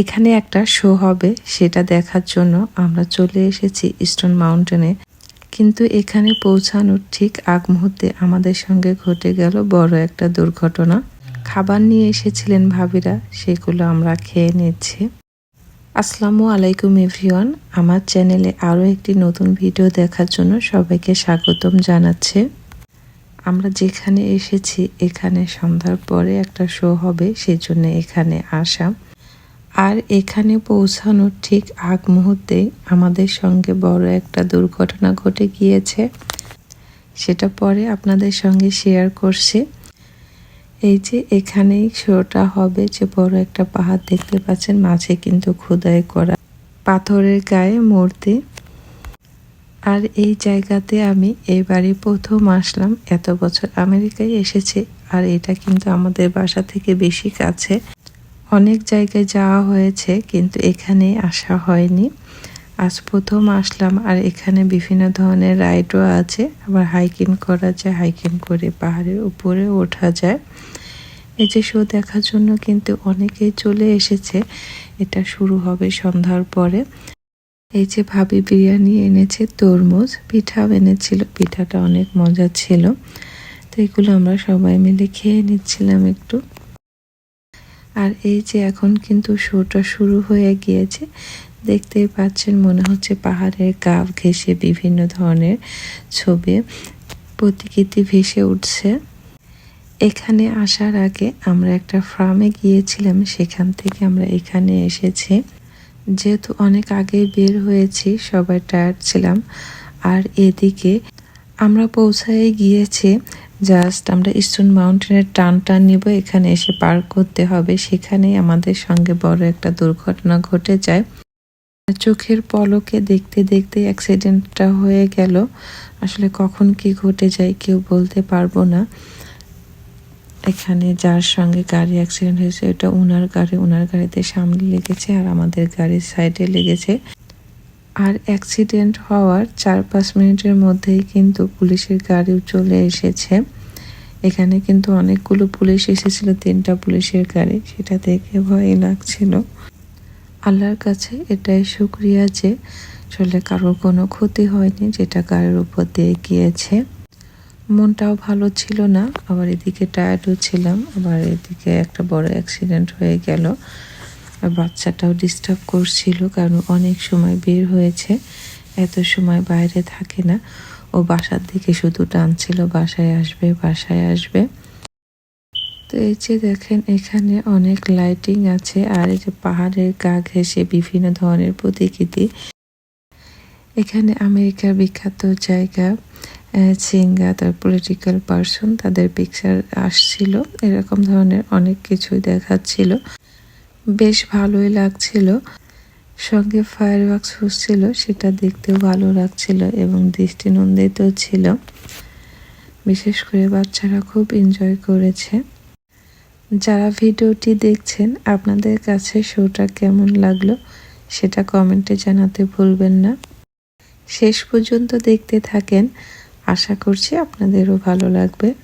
এখানে একটা শো হবে, সেটা দেখার জন্য আমরা চলে এসেছি ইস্টার্ন মাউন্টেনে। কিন্তু এখানে পৌঁছানোর ঠিক আগ মুহূর্তে আমাদের সঙ্গে ঘটে গেল বড় একটা দুর্ঘটনা। খাবার নিয়ে এসেছিলেন ভাবিরা, সেগুলো আমরা খেয়ে নিচ্ছি। আসসালামু আলাইকুম এভরিওয়ান, আমার চ্যানেলে আরও একটি নতুন ভিডিও দেখার জন্য সবাইকে স্বাগতম জানাচ্ছে। আমরা যেখানে এসেছি, এখানে সন্ধ্যার পরে একটা শো হবে, সেজন্য এখানে আসা। আর এখানে পৌঁছানোর ঠিক আগ মুহূর্তে আমাদের সঙ্গে বড় একটা দুর্ঘটনা ঘটে গিয়েছে। সেটা পরে আপনাদের সঙ্গে শেয়ার করছি। এই যে এখানেই শোটা হবে যে বড় একটা পাহাড় দেখতে পাচ্ছেন, মাঝে কিন্তু খোদাই করা পাথরের গায়ে মূর্তি। আর এই জায়গাতে আমি এবারে প্রথম আসলাম। এত বছর আমেরিকায় এসেছি আর এটা কিন্তু আমাদের বাসা থেকে বেশি কাছে। অনেক জায়গায় যাওয়া হয়েছে, কিন্তু এখানে আসা হয়নি। আজ প্রথম আসলাম, আর এখানে বিভিন্ন ধরনের রাইডও আছে। আবার হাইকিং করা যায় হাইকিং করে পাহাড়ের উপরে ওঠা যায়। এই যে শো দেখার জন্য কিন্তু অনেকেই চলে এসেছে। এটা শুরু হবে সন্ধ্যার পরে। এই যে ভাবি বিরিয়ানি এনেছে, তরমুজ, পিঠাও এনেছিল। পিঠাটা অনেক মজা ছিল। তো এগুলো আমরা সবাই মিলে খেয়ে নিচ্ছিলাম একটু। আর এই যে এখন কিন্তু শোটা শুরু হয়ে গিয়েছে, দেখতেই পাচ্ছেন মনে হচ্ছে পাহাড়ের গাভ ঘেসে বিভিন্ন ধরনের ছবি, প্রতিকৃতি ভেসে উঠছে। এখানে আসার আগে আমরা একটা ফার্মে গিয়েছিলাম, সেখান থেকে আমরা এখানে এসেছি। যেহেতু অনেক আগে বের হয়েছি, সবাই টায়ার্ড ছিলাম। আর এদিকে আমরা পৌঁছায় গিয়েছি জাস্ট আমরা ইস্টার্ন মাউন্টেনের টান টান নিব, এখানে এসে পার করতে হবে। সেখানেই আমাদের সঙ্গে বড় একটা দুর্ঘটনা ঘটে যায়। চোখের পলকে দেখতে দেখতে অ্যাক্সিডেন্টটা হয়ে গেল। আসলে কখন কি ঘটে যায় কেউ বলতে পারব না। এখানে যার সঙ্গে গাড়ি অ্যাক্সিডেন্ট হয়েছে, এটা উনার গাড়ি উনার গাড়িতে সামনে লেগেছে আর আমাদের গাড়ির সাইডে লেগেছে। আর অ্যাক্সিডেন্ট হওয়ার চার পাঁচ মিনিটের মধ্যেই কিন্তু পুলিশের গাড়িও চলে এসেছে। এখানে কিন্তু অনেকগুলো পুলিশ এসেছিল, তিনটা পুলিশের গাড়ি। সেটা দেখে ভয় লাগছিল। আল্লাহর কাছে এটাই শুক্রিয়া যে আসলে কারোর কোনো ক্ষতি হয়নি, যেটা গাড়ির উপর দিয়ে গিয়েছে। মনটাও ভালো ছিল না, আবার এদিকে টায়ার্ডও ছিলাম, আবার এদিকে একটা বড় অ্যাক্সিডেন্ট হয়ে গেল। বাচ্চাটাও ডিস্টার্ব করছিল কারণ অনেক সময় বের হয়েছে, এত সময় বাইরে থাকে না। ও বাসার দিকে শুধু টানছিল, বাসায় আসবে বাসায় আসবে। তো এই যে দেখেন, এখানে অনেক লাইটিং আছে আর এই যে পাহাড়ের গা ঘেসে বিভিন্ন ধরনের প্রতিকৃতি। এখানে আমেরিকার বিখ্যাত জায়গা সিঙ্গা, তার পলিটিক্যাল পার্সন তাদের পিকচার আসছিল। এরকম ধরনের অনেক কিছুই দেখাচ্ছিল। বেশ ভালোই লাগছিল। সঙ্গে ফায়ার ওয়ার্কস হচ্ছিল সেটা দেখতেও ভালো লাগছিল এবং দৃষ্টিনন্দিত ছিল। বিশেষ করে বাচ্চারা খুব এনজয় করেছে। যারা ভিডিওটি দেখছেন, আপনাদের কাছে শোটা কেমন লাগল, সেটা কমেন্টে জানাতে ভুলবেন না। শেষ পর্যন্ত দেখতে থাকেন। আশা করছি আপনাদেরও ভালো লাগবে।